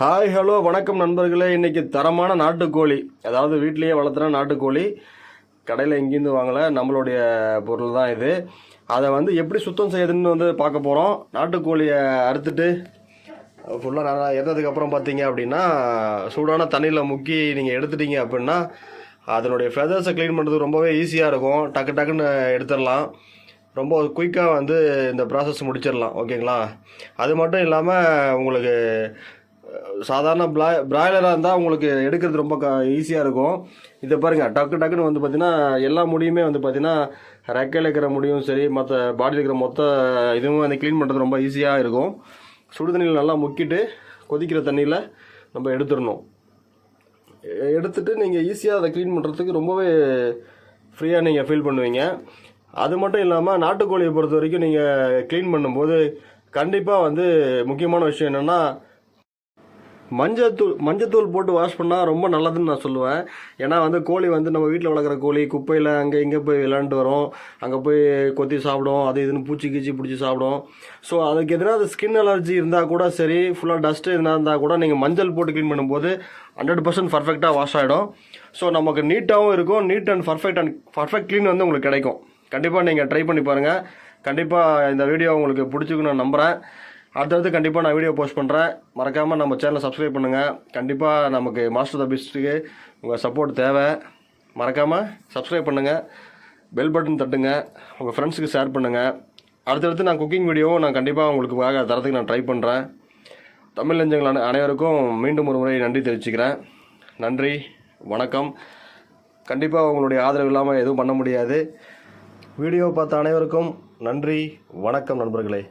Hi hello வணக்கம் நண்பர்களே. இன்றைக்கி தரமான நாட்டுக்கோழி அதாவது வீட்லேயே வளர்த்துற நாட்டுக்கோழி கடையில் எங்கேருந்து வாங்கலை நம்மளுடைய பொருள் தான் இது. அதை வந்து எப்படி சுத்தம் செய்யுதுன்னு வந்து பார்க்க போகிறோம் நாட்டுக்கோழியை அறுத்துட்டு ஃபுல்லாக நல்லா எறந்ததுக்கு பார்த்தீங்க அப்படின்னா சூடான தண்ணியில் முக்கி நீங்கள் எடுத்துட்டீங்க அப்படின்னா அதனுடைய ஃபெதர்ஸை க்ளீன் பண்ணுறது ரொம்பவே ஈஸியாக இருக்கும். டக்கு டக்குன்னு எடுத்துடலாம். ரொம்ப குயிக்காக வந்து இந்த ப்ராசஸ் முடிச்சிடலாம். ஓகேங்களா அது மட்டும் இல்லாமல் உங்களுக்கு சாதாரண ப்ளா பிராய்லராக இருந்தால் உங்களுக்கு எடுக்கிறது ரொம்ப க ஈஸியாக இருக்கும். இதை பாருங்கள் டக்கு டக்குன்னு வந்து பார்த்தீங்கன்னா எல்லா முடியுமே வந்து பார்த்திங்கன்னா ரெக்கையில் இருக்கிற முடியும் சரி மற்ற பாடியில் இருக்கிற மொத்த இதுவும் வந்து க்ளீன் பண்ணுறது ரொம்ப ஈஸியாக இருக்கும். சுடு தண்ணியில் நல்லா முக்கிட்டு கொதிக்கிற தண்ணியில் நம்ம எடுத்துடணும். எ- எடுத்துட்டு நீங்கள் ஈஸியாக அதை க்ளீன் பண்ணுறதுக்கு ரொம்பவே ஃப்ரீயாக நீங்கள் ஃபீல் பண்ணுவீங்க. அது மட்டும் இல்லாமல் நாட்டுக்கோழியை பொறுத்த வரைக்கும் நீங்கள் க்ளீன் பண்ணும்போது கண்டிப்பாக வந்து முக்கியமான விஷயம் என்னென்னா மஞ்சத்தூள் மஞ்சத்தூள் போட்டு வாஷ் பண்ணால் ரொம்ப நல்லதுன்னு நான் சொல்லுவேன். ஏன்னா வந்து கோழி வந்து நம்ம வீட்டில் வளர்க்குற கோழி குப்பையில் அங்கே இங்கே போய் விளாண்டு வரும். அங்கே போய் கொத்தி சாப்பிடும் அது இதுன்னு பூச்சி கீச்சி பிடிச்சி சாப்பிடும். ஸோ அதுக்கு எதனா ஸ்கின் அலர்ஜி இருந்தால் கூட சரி ஃபுல்லாக டஸ்ட்டு எதுனா இருந்தால் கூட நீங்கள் மஞ்சள் போட்டு க்ளீன் பண்ணும்போது ஹண்ட்ரட் பர்சன்ட் பர்ஃபெக்டாக வாஷ் ஆகிடும் ஸோ நமக்கு நீட்டாகவும் இருக்கும் neat and perfect and perfect clean வந்து உங்களுக்கு கிடைக்கும். கண்டிப்பாக நீங்கள் ட்ரை பண்ணி பாருங்கள் கண்டிப்பாக இந்த வீடியோ உங்களுக்கு பிடிச்சிக்குன்னு நான் நம்புகிறேன் அடுத்தடுத்து கண்டிப்பாக நான் வீடியோ போஸ்ட் பண்ணுறேன் மறக்காமல் நம்ம சேனலை சப்ஸ்கிரைப் பண்ணுங்கள் கண்டிப்பாக நமக்கு மாஸ்டர் த பிஸ்ட்டுக்கு உங்கள் சப்போர்ட் தேவை. மறக்காமல் சப்ஸ்கிரைப் பண்ணுங்கள் பெல் பட்டன் தட்டுங்க. உங்கள் ஃப்ரெண்ட்ஸுக்கு ஷேர் பண்ணுங்கள் அடுத்தடுத்து நான் குக்கிங் வீடியோவும் நான் கண்டிப்பாக உங்களுக்கு வாக தரத்துக்கு நான் ட்ரை பண்ணுறேன் தமிழ் நெஞ்சங்கள் அனைவருக்கும் மீண்டும் ஒரு முறை நன்றி தெரிவிச்சுக்கிறேன். நன்றி. வணக்கம். கண்டிப்பாக உங்களுடைய ஆதரவு இல்லாமல் எதுவும் பண்ண முடியாது. வீடியோ பார்த்த அனைவருக்கும் நன்றி. வணக்கம் நண்பர்களே.